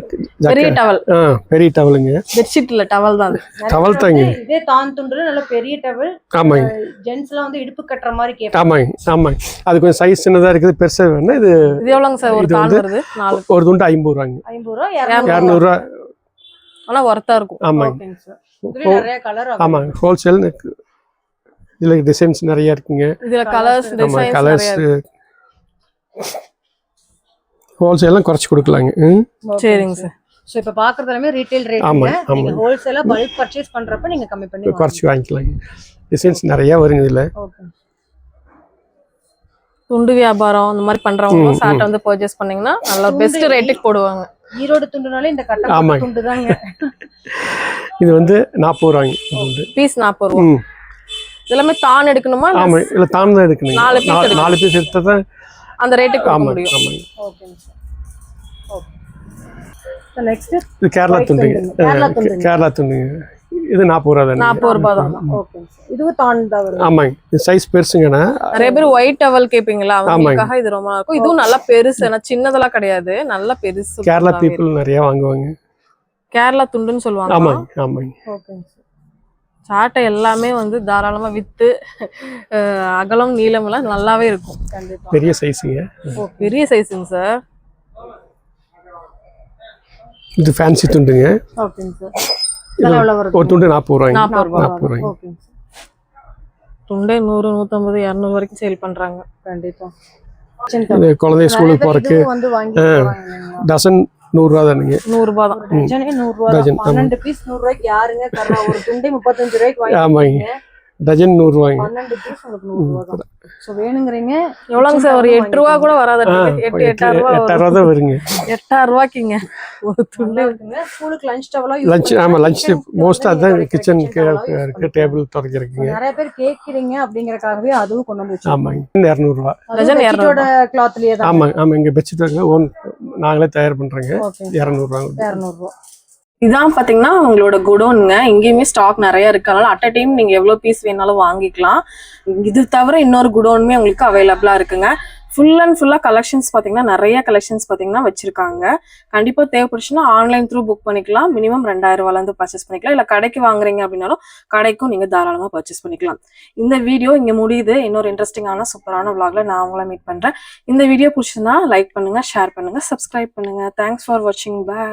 பெரிய டவல் ஆ பெரிய டவலுங்க பெட்ஷீட் இல்ல டவல் தான். டவல் தாங்க. இதே தான் துண்டுல நல்ல பெரிய டவல் ஆமாங்க. ஜென்ஸ் எல்லாம் வந்து இடுப்பு கட்டுற மாதிரி கேட்பாங்க ஆமாங்க ஆமாங்க. அது கொஞ்சம் சைஸ் சின்னதா இருக்குது பெருசா வேணும் இது இது எவ்வளவுங்க சார்? ஒரு தாள் வந்து- வருது நாலு. ஒரு துண்டு ஐம்பது ரூபாங்க. ஐம்பது ரூபா இரநூறு. இரநூறுவா ஆனா ஒர்த்தா இருக்கும். ஆமாங்க. சார். ஆமாங்க. ஹோல்சேல் இதுல டிசைன்ஸ் நிறைய இருக்குங்க. இதுல கலர்ஸ் கலர்ஸ் ஹோல்சேல்லாம் குறைச்சி கொடுக்கலாங்க. சரிங்க சார். சோ இப்ப பாக்குறது எல்லாமே ரீட்டைல் ரேட் ஆமா, நீங்க ஆமா. ஹோல்சேலா பல்க் பர்ச்சேஸ் பண்றப்ப நீங்க கம்மி பண்ணி குறைச்சி வாங்கிக்கலாங்க. டிசைன்ஸ் நிறைய வருங்க இதுல. ஓகே துண்டு வியாபாரம் அந்த மாதிரி பண்றவங்க ம், சாட்டை வந்து பர்ச்சேஸ் பண்ணீங்கன்னா நல்ல பெஸ்ட் ரேட்டுக்கு போடுவாங்க. ஈரோடு துண்டுனாலே இந்த கட்ட ஆமாங்க. துண்டு தாங்க இது வந்து நாற்பது ரூபாங்க. பீஸ் நாற்பது ரூபா. ம். எல்லாமே தான் எடுக்கணுமா இல்ல ஆமா இல்ல தான் தான் எடுக்கணுங்க நாலு piece நாலு- எடுக்கணும். நாலு பீஸ் எடுத்தா தான் அந்த ரேட்டுக்கு கொடுக்க முடியும். ஓகேங்க சார் ஓகே நெக்ஸ்ட் இது கேரளா துண்டுங்க. side கேரளா துண்டுங்க. இது நாற்பது ரூபா தானே நாற்பது ரூபாய் தான். இதுவும் தான் தான் வரும் ஆமாங்க. இது சைஸ் பெருசுங்கண்ணா. நிறைய பேர் ஒயிட் டவல் கேப்பீங்களா? ஆமாங்க. அவங்களுக்காக இது ரொம்ப நல்லா இருக்கும் இதுவும் நல்லா பெருசு. ஏன்னா சின்னதெல்லாம் கிடையாது. நல்லா பெருசு. கேரளா பீப்புள் நிறைய வாங்குவாங்க. கேரளா துண்டுன்னு சொல்லுவாங்க ஆமாங்க ஆமாங்க. ஓகேங்க சார் சாட்டை எல்லாமே வந்து தாராளமா வித்து அஹ், அகலம் நீளம் எல்லாம் நல்லாவே இருக்கும். கண்டிப்பா. பெரிய சைஸுங்க. ஓ பெரிய சைஸுங்க சார். இது ஃபேன்சி துண்டுங்க. ஓகேங்க சார். இதெல்லாம் எவ்வளவு வருது ஒரு துண்டு நாற்பது ரூபாய்ங்க. நாற்பது ரூபா நாற்பது ரூபாய்ங்க. ஓகேங்க சார். துண்டே நூறு நூத்தம்பது இரநூறு வரைக்கும் சேல் பண்றாங்க. கண்டிப்பா. இது குழந்தை ஸ்கூலுக்கு போகிறதுக்கு? டசன் நூறுரூவா தானுங்க நூறு ரூபாய் தான் டஜனே நூறு ரூபா டஜன், ஆமா. பன்னெண்டு பீஸ் நூறு ரூபாய்க்கு யாருங்க தர்றா? ஒரு துண்டே முப்பத்தஞ்சு ரூபாய்க்கு வாங்கி ஆமாங்க. டஜன் நூறுரூவாய்ங்க பன்னெண்டு பீஸ் உங்களுக்கு தான் ஸோ வேணுங்கிறீங்க. எவ்வளோங்க சார்? ஒரு எட்டு ரூபா கூட வராது. எட்டு எட்டாயிரம் ரூபா எட்டாயிரம் தான் வருங்க. எட்டாயிரம் ரூபாய்க்குங்க. ஒரு துண்டு. இருக்குங்க. ஸ்கூலுக்கு லஞ்ச் டவலா லஞ்ச் ஆமாம் லஞ்ச் மோஸ்ட்டாக அதுதான் கிச்சனுக்கு இருக்கு. டேபிள் துடைக்கிறதுக்குங்க நிறைய பேர் கேட்கிறீங்க அப்படிங்கறக்காகவே அதுவும் கொண்டு வந்து ஆமாங்க. இரநூறுவா. டஜன் பெட்ஷீட்டோட கிளாத்லயே தான். ஆமாங்க ஆமாம் இங்கே பெட்ஷீட் ஓன் நாங்களே தயார் இரநூறுவா. இதான் பாத்தீங்கன்னா உங்களோட குடோனுங்க. இங்கேயுமே ஸ்டாக் நிறைய இருக்கு. அதனால அட் அ டைம் நீங்க எவ்வளவு பீஸ் வேணாலும் வாங்கிக்கலாம். இது தவிர இன்னொரு குடோனுமே உங்களுக்கு அவைலபிளா இருக்குங்க. ஃபுல் அண்ட் ஃபுல்லாக கலெக்ஷன்ஸ் பார்த்தீங்கன்னா நிறைய கலெக்ஷன்ஸ் பார்த்தீங்கன்னா வச்சிருக்காங்க. கண்டிப்பாக தேவைப்படுச்சுன்னா ஆன்லைன் த்ரூ புக் பண்ணிக்கலாம். மினிமம் ரெண்டாயிரம் ரூபாயில பர்ச்சேஸ் பண்ணிக்கலாம். இல்லை கடைக்கு வாங்குறீங்க அப்படின்னாலும் கடைக்கும் நீங்கள் தாராளமாக பர்ச்சேஸ் பண்ணிக்கலாம். இந்த வீடியோ இங்கே முடியுது. இன்னொரு இன்ட்ரெஸ்டிங்கான சூப்பரான விளாகில் நான் உங்களை மீட் பண்ணுறேன் இந்த வீடியோ பிடிச்சிருந்தா லைக் பண்ணுங்கள் ஷேர் பண்ணுங்கள் சப்ஸ்கிரைப் பண்ணுங்கள் தேங்க்ஸ் ஃபார் வாட்சிங் பை